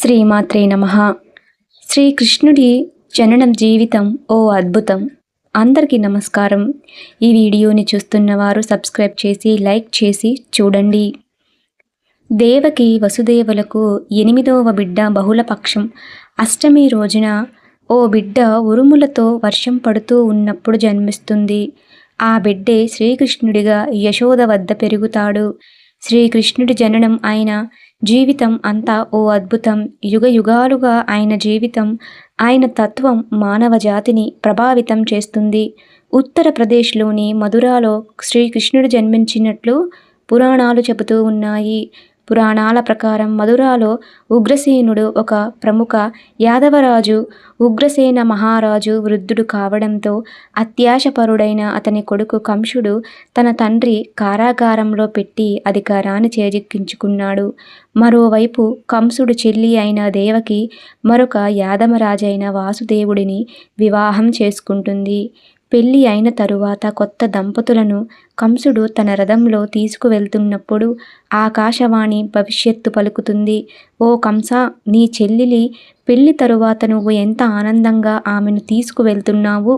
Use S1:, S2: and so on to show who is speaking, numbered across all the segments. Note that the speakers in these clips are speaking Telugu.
S1: శ్రీమాత్రే నమ. శ్రీకృష్ణుడి జననం జీవితం ఓ అద్భుతం. అందరికీ నమస్కారం. ఈ వీడియోని చూస్తున్న వారు సబ్స్క్రైబ్ చేసి లైక్ చేసి చూడండి. దేవకి వసుదేవులకు ఎనిమిదవ బిడ్డ బహుళపక్షం. అష్టమి రోజున ఓ బిడ్డ ఉరుములతో వర్షం పడుతూ ఉన్నప్పుడు జన్మిస్తుంది. ఆ బిడ్డే శ్రీకృష్ణుడిగా యశోద వద్ద పెరుగుతాడు. శ్రీకృష్ణుడి జననం ఆయన జీవితం అంతా ఓ అద్భుతం. యుగ యుగాలుగా ఆయన జీవితం ఆయన తత్వం మానవ జాతిని ప్రభావితం చేస్తుంది. ఉత్తరప్రదేశ్లోని మధురాలో శ్రీకృష్ణుడు జన్మించినట్లు పురాణాలు చెబుతూ ఉన్నాయి. పురాణాల ప్రకారం మధురాలో ఉగ్రసేనుడు ఒక ప్రముఖ యాదవరాజు. ఉగ్రసేన మహారాజు వృద్ధుడు కావడంతో అత్యాశపరుడైన అతని కొడుకు కంసుడు తన తండ్రి కారాగారంలో పెట్టి అధికారాన్ని చేజిక్కించుకున్నాడు. మరోవైపు కంసుడు చెల్లి అయిన దేవకి మరొక యాదమరాజైన వాసుదేవుడిని వివాహం చేసుకుంటుంది. పెళ్ళి అయిన తరువాత కొత్త దంపతులను కంసుడు తన రథంలో తీసుకువెళ్తున్నప్పుడు ఆకాశవాణి భవిష్యత్తు పలుకుతుంది. ఓ కంస నీ చెల్లిలి పెళ్ళి తరువాత నువ్వు ఎంత ఆనందంగా ఆమెను తీసుకువెళ్తున్నావు?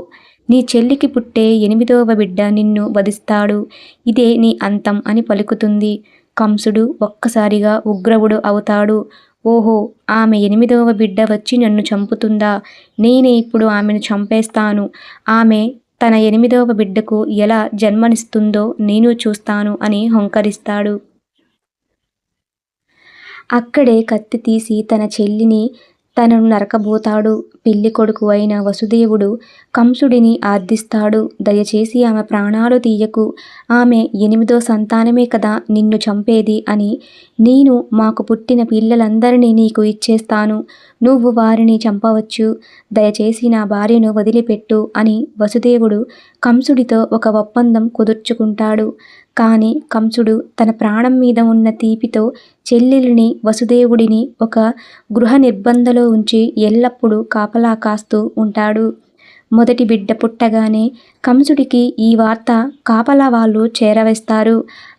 S1: నీ చెల్లికి పుట్టే ఎనిమిదవ బిడ్డ నిన్ను వధిస్తాడు. ఇదే నీ అంతం అని పలుకుతుంది. కంసుడు ఒక్కసారిగా ఉగ్రవుడు అవుతాడు. ఓహో ఆమె ఎనిమిదవ బిడ్డ వచ్చి నన్ను చంపుతుందా? నేనే ఇప్పుడు ఆమెను చంపేస్తాను. ఆమె తన ఎనిమిదవ బిడ్డకు ఎలా జన్మనిస్తుందో నేను చూస్తాను అని హొంకరిస్తాడు. అక్కడే కత్తి తీసి తన చెల్లిని తనను నరకబోతాడు. పెళ్ళి కొడుకు అయిన వసుదేవుడు కంసుడిని ఆర్థిస్తాడు దయచేసి ఆమె ప్రాణాలు తీయకు. ఆమె ఎనిమిదో సంతానమే కదా నిన్ను చంపేది అని. నేను మాకు పుట్టిన పిల్లలందరినీ నీకు ఇచ్చేస్తాను. నువ్వు వారిని చంపవచ్చు. దయచేసి నా భార్యను వదిలిపెట్టు అని వసుదేవుడు కంసుడితో ఒక ఒప్పందం కుదుర్చుకుంటాడు. కానీ కంసుడు తన ప్రాణం మీద ఉన్న తీపితో చెల్లెలిని వసుదేవుడిని ఒక గృహ నిర్బంధలో ఉంచి ఎల్లప్పుడూ కాపలా కాస్తూ ఉంటాడు. మొదటి బిడ్డ పుట్టగానే కంసుడికి ఈ వార్త కాపలా వాళ్ళు చేరవేస్తారు.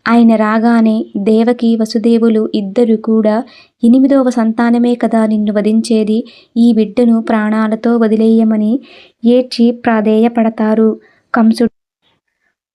S1: ఆయన రాగానే దేవకి వసుదేవులు ఇద్దరు కూడా ఎనిమిదవ సంతానమే కదా నిన్ను వధించేది ఈ బిడ్డను ప్రాణాలతో వదిలేయమని ఏడ్చి ప్రాధేయపడతారు. కంసుడు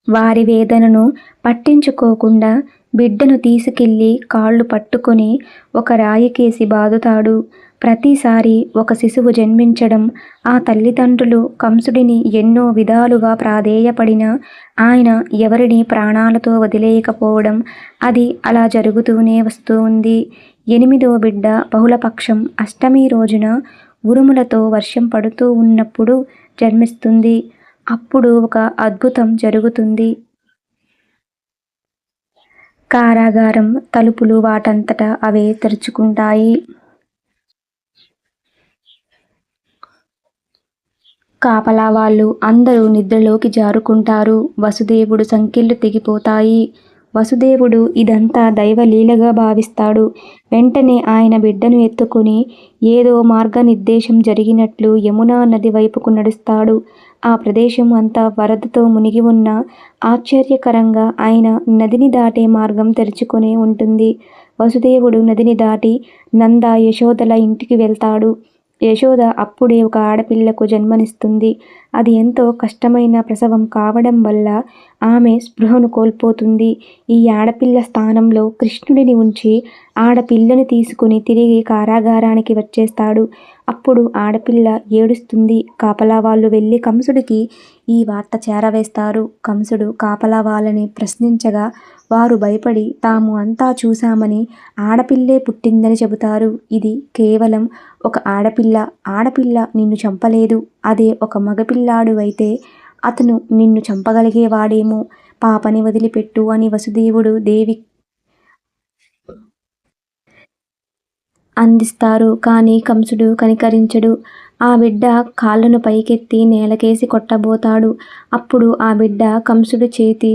S1: వారి వేదనను పట్టించుకోకుండా బిడ్డను తీసుకెళ్ళి కాళ్ళు పట్టుకొని ఒక రాయికేసి బాదుతాడు. ప్రతిసారి ఒక శిశువు జన్మించడం ఆ తల్లిదండ్రులు కంసుడిని ఎన్నో విధాలుగా ప్రాధేయపడినా ఆయన ఎవరిని ప్రాణాలతో వదిలేయకపోవడం అది అలా జరుగుతూనే వస్తూ ఉంది ఎనిమిదో బిడ్డ బహుళపక్షం అష్టమి రోజున ఉరుములతో వర్షం పడుతూ ఉన్నప్పుడు జన్మిస్తుంది. అప్పుడు ఒక అద్భుతం జరుగుతుంది. కారాగారం తలుపులు వాటంతటా అవే తెరుచుకుంటాయి. కాపలా వాళ్ళు అందరూ నిద్రలోకి జారుకుంటారు. వసుదేవుడు సంకెళ్ళు తెగిపోతాయి. వసుదేవుడు ఇదంతా దైవలీలగా భావిస్తాడు. వెంటనే ఆయన బిడ్డను ఎత్తుకుని ఏదో మార్గనిర్దేశం జరిగినట్లు యమునా నది వైపుకు నడుస్తాడు. ఆ ప్రదేశం అంతా వరదతో మునిగి ఉన్న ఆశ్చర్యకరంగా ఆయన నదిని దాటే మార్గం తెరుచుకునే ఉంటుంది. వసుదేవుడు నదిని దాటి నంద యశోదల ఇంటికి వెళ్తాడు. యశోద అప్పుడే ఒక ఆడపిల్లకు జన్మనిస్తుంది. అది ఎంతో కష్టమైన ప్రసవం కావడం వల్ల ఆమె స్పృహను కోల్పోతుంది. ఈ ఆడపిల్ల స్థానంలో కృష్ణుడిని ఉంచి ఆడపిల్లని తీసుకుని తిరిగి కారాగారానికి వచ్చేస్తాడు. అప్పుడు ఆడపిల్ల ఏడుస్తుంది. కాపలా వాళ్ళు వెళ్ళి కంసుడికి ఈ వార్త చేరవేస్తారు. కంసుడు కాపలా వాళ్ళని ప్రశ్నించగా వారు భయపడి తాము అంతా చూశామని ఆడపిల్లే పుట్టిందని చెబుతారు. ఇది కేవలం ఒక ఆడపిల్ల. ఆడపిల్ల నిన్ను చంపలేదు. అదే ఒక మగపిల్లాడు అయితే అతను నిన్ను చంపగలిగేవాడేమో. పాపని వదిలిపెట్టు అని వసుదేవుడు దేవి అందిస్తారు. కానీ కంసుడు కనికరించడు. ఆ బిడ్డ కాళ్ళను పైకెత్తి నేలకేసి కొట్టబోతాడు. అప్పుడు ఆ బిడ్డ కంసుడు చేతి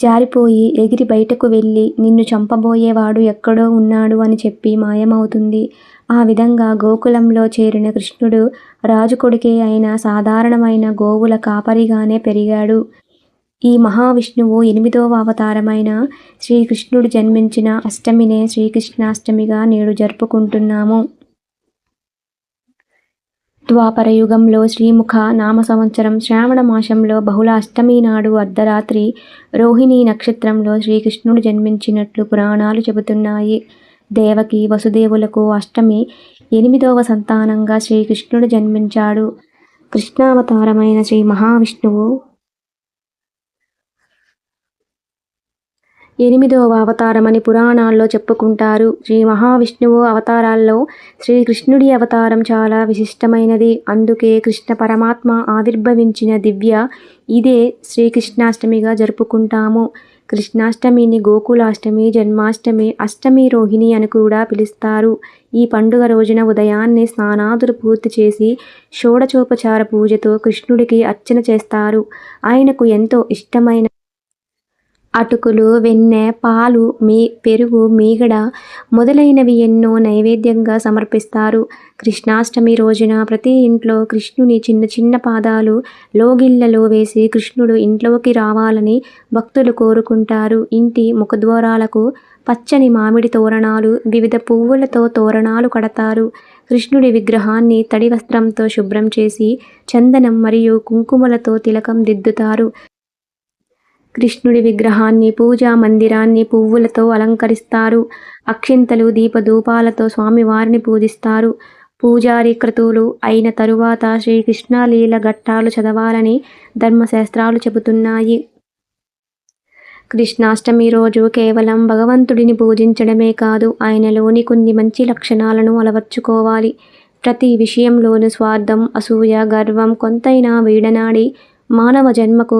S1: జారిపోయి ఎగిరి బయటకు వెళ్ళి నిన్ను చంపబోయేవాడు ఎక్కడో ఉన్నాడు అని చెప్పి మాయమవుతుంది. ఆ విధంగా గోకులంలో చేరిన కృష్ణుడు రాజు కొడుకే అయిన సాధారణమైన గోవుల కాపరిగానే పెరిగాడు. ఈ మహావిష్ణువు ఎనిమిదవ అవతారమైన శ్రీకృష్ణుడు జన్మించిన అష్టమినే శ్రీకృష్ణాష్టమిగా నేడు జరుపుకుంటున్నాము. ద్వాపర యుగంలో శ్రీముఖ నామ సంవత్సరం శ్రావణ మాసంలో బహుళ అష్టమి నాడు అర్ధరాత్రి రోహిణి నక్షత్రంలో శ్రీకృష్ణుడు జన్మించినట్లు పురాణాలు చెబుతున్నాయి. దేవకి వసుదేవులకు అష్టమి ఎనిమిదవ సంతానంగా శ్రీకృష్ణుడు జన్మించాడు. కృష్ణావతారమైన శ్రీ మహావిష్ణువు ఎనిమిదవ అవతారమని పురాణాల్లో చెప్పుకుంటారు. శ్రీ మహావిష్ణువు అవతారాల్లో శ్రీకృష్ణుడి అవతారం చాలా విశిష్టమైనది. అందుకే కృష్ణ పరమాత్మ ఆవిర్భవించిన దివ్య ఇదే శ్రీకృష్ణాష్టమిగా జరుపుకుంటాము. కృష్ణాష్టమిని గోకులాష్టమి జన్మాష్టమి అష్టమి రోహిణి అని కూడా పిలుస్తారు. ఈ పండుగ రోజున ఉదయాన్నే స్నానాదులు పూర్తి చేసి షోడచోపచార పూజతో కృష్ణుడికి అర్చన చేస్తారు. ఆయనకు ఎంతో ఇష్టమైన అటుకులు వెన్నె పాలు మీ పెరుగు మీగడ మొదలైనవి ఎన్నో నైవేద్యంగా సమర్పిస్తారు. కృష్ణాష్టమి రోజున ప్రతి ఇంట్లో కృష్ణుని చిన్న చిన్న పాదాలు లోగిళ్ళలో వేసి కృష్ణుడు ఇంట్లోకి రావాలని భక్తులు కోరుకుంటారు. ఇంటి ముఖద్వారాలకు పచ్చని మామిడి తోరణాలు వివిధ పువ్వులతో తోరణాలు కడతారు. కృష్ణుడి విగ్రహాన్ని తడి వస్త్రంతో శుభ్రం చేసి చందనం మరియు కుంకుమలతో తిలకం దిద్దుతారు. కృష్ణుడి విగ్రహాన్ని పూజా మందిరాన్ని పువ్వులతో అలంకరిస్తారు. అక్షింతలు దీపధూపాలతో స్వామివారిని పూజిస్తారు. పూజారి క్రతువులు అయిన తరువాత శ్రీకృష్ణలీల ఘట్టాలు చదవాలని ధర్మశాస్త్రాలు చెబుతున్నాయి. కృష్ణాష్టమి రోజు కేవలం భగవంతుడిని పూజించడమే కాదు ఆయనలోని కొన్ని మంచి లక్షణాలను అలవర్చుకోవాలి. ప్రతి విషయంలోనూ స్వార్థం అసూయ గర్వం కొంతైనా వీడనాడి మానవ జన్మకు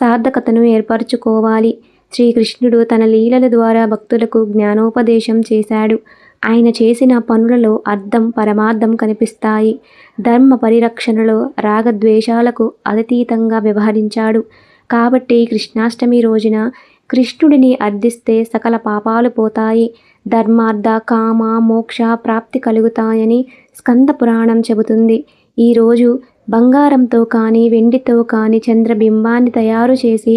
S1: సార్థకతను ఏర్పరచుకోవాలి. శ్రీకృష్ణుడు తన లీలల ద్వారా భక్తులకు జ్ఞానోపదేశం చేశాడు. ఆయన చేసిన పనులలో అర్థం పరమార్థం కనిపిస్తాయి. ధర్మ పరిరక్షణలో రాగద్వేషాలకు అతీతంగా వ్యవహరించాడు. కాబట్టి కృష్ణాష్టమి రోజున కృష్ణుడిని అర్థిస్తే సకల పాపాలు పోతాయి. ధర్మార్థ కామ మోక్ష ప్రాప్తి కలుగుతాయని స్కంద పురాణం చెబుతుంది. ఈరోజు బంగారంతో కానీ వెండితో కానీ చంద్రబింబాన్ని తయారు చేసి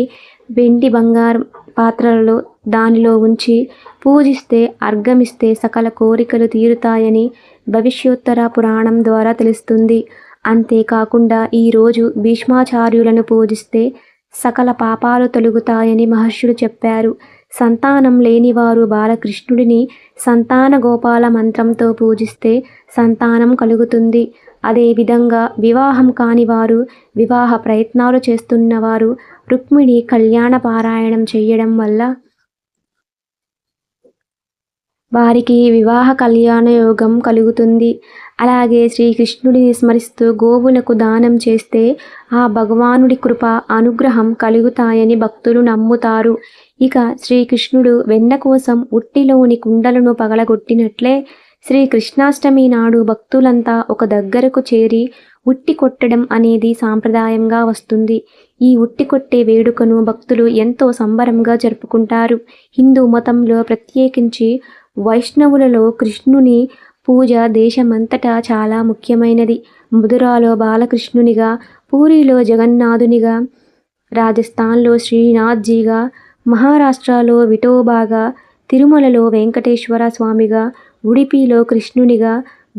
S1: వెండి బంగారం పాత్రలలో దానిలో ఉంచి పూజిస్తే అర్గమిస్తే సకల కోరికలు తీరుతాయని భవిష్యోత్తర పురాణం ద్వారా తెలుస్తుంది. అంతేకాకుండా ఈరోజు భీష్మాచార్యులను పూజిస్తే సకల పాపాలు తొలుగుతాయని మహర్షులు చెప్పారు. సంతానం లేనివారు బాలకృష్ణుడిని సంతాన గోపాల మంత్రంతో పూజిస్తే సంతానం కలుగుతుంది. అదేవిధంగా వివాహం కానివారు వివాహ ప్రయత్నాలు చేస్తున్నవారు రుక్మిణి కళ్యాణ పారాయణం చేయడం వల్ల వారికి వివాహ కళ్యాణ యోగం కలుగుతుంది. అలాగే శ్రీకృష్ణుడిని స్మరిస్తూ గోవులకు దానం చేస్తే ఆ భగవానుడి కృప అనుగ్రహం కలుగుతాయని భక్తులు నమ్ముతారు. ఇక శ్రీకృష్ణుడు వెన్న కోసం ఉట్టిలోని కుండలను పగలగొట్టినట్లే శ్రీ కృష్ణాష్టమి నాడు భక్తులంతా ఒక దగ్గరకు చేరి ఉట్టి కొట్టడం అనేది సాంప్రదాయంగా వస్తుంది. ఈ ఉట్టి కొట్టే వేడుకను భక్తులు ఎంతో సంబరంగా జరుపుకుంటారు. హిందూ మతంలో ప్రత్యేకించి వైష్ణవులలో కృష్ణుని పూజ దేశమంతటా చాలా ముఖ్యమైనది. మధురాలో బాలకృష్ణునిగా పూరిలో జగన్నాథునిగా రాజస్థాన్లో శ్రీనాథ్జీగా మహారాష్ట్రలో విఠోబాగా తిరుమలలో వెంకటేశ్వర స్వామిగా ఉడిపిలో కృష్ణునిగా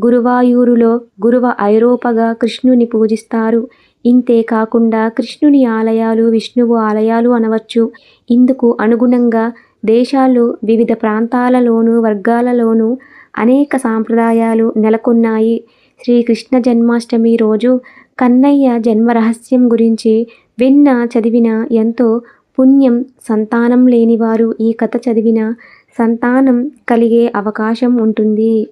S1: గురువాయూరులో గురువ ఐరోపగా కృష్ణుని పూజిస్తారు. ఇంతే కాకుండా కృష్ణుని ఆలయాలు విష్ణువు ఆలయాలు అనవచ్చు. ఇందుకు అనుగుణంగా దేశాలు వివిధ ప్రాంతాలలోనూ వర్గాలలోనూ అనేక సాంప్రదాయాలు నెలకొన్నాయి. శ్రీకృష్ణ జన్మాష్టమి రోజు కన్నయ్య జన్మ రహస్యం గురించి విన్న చదివిన ఎంతో పుణ్యం సంతానం లేనివారు ఈ కథ చదివిన సంతానం కలిగే అవకాశం ఉంటుంది.